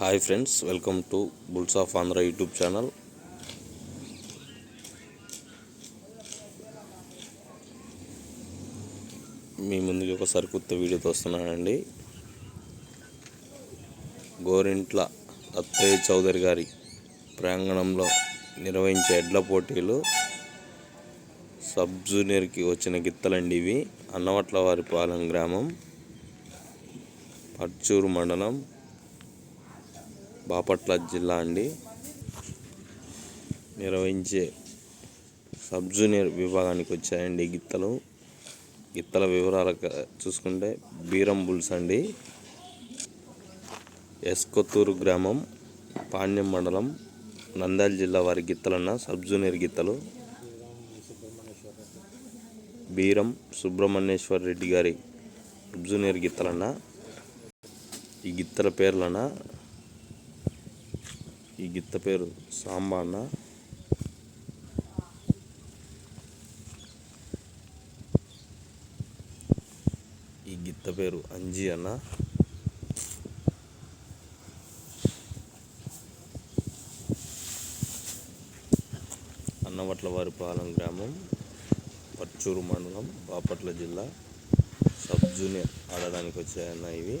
Hi friends welcome to bulls of Andhra YouTube channel మీ ముందుకి ఒక సరికొత్త వీడియోతో వస్తున్నానండి. గోరింట్ల అత్తయ్య చౌదరి గారి ప్రాంగణంలో నిర్వహించే ఎడ్ల పోటీలు సబ్ జూనియర్కి వచ్చిన గిత్తలండి ఇవి. అన్నవట్ల వారి పాలెం గ్రామం పర్చూరు మండలం బాపట్ల జిల్లా అండి. నిర్వహించే సబ్ జూనియర్ విభాగానికి వచ్చాయండి ఈ గిత్తలు. గిత్తల వివరాలు చూసుకుంటే బీరం బుల్స్ అండి. ఎస్కొత్తూరు గ్రామం పాణ్యం మండలం నంద్యాల జిల్లా వారి గిత్తలన్న సబ్ జూనియర్ గిత్తలు. బీరం సుబ్రహ్మణ్యేశ్వర్ రెడ్డి గారి సబ్ జూనియర్ గిత్తలన్న. ఈ గిత్తల పేర్లన ఈ గిత్త పేరు సాంబాన్న. ఈ గిత్త పేరు అంజీ అన్న. అన్నవట్ల వారిపాలెం గ్రామం పర్చూరు మండలం బాపట్ల జిల్లా. సబ్ జూనియర్ ఆడడానికి వచ్చాయన్న ఇవి.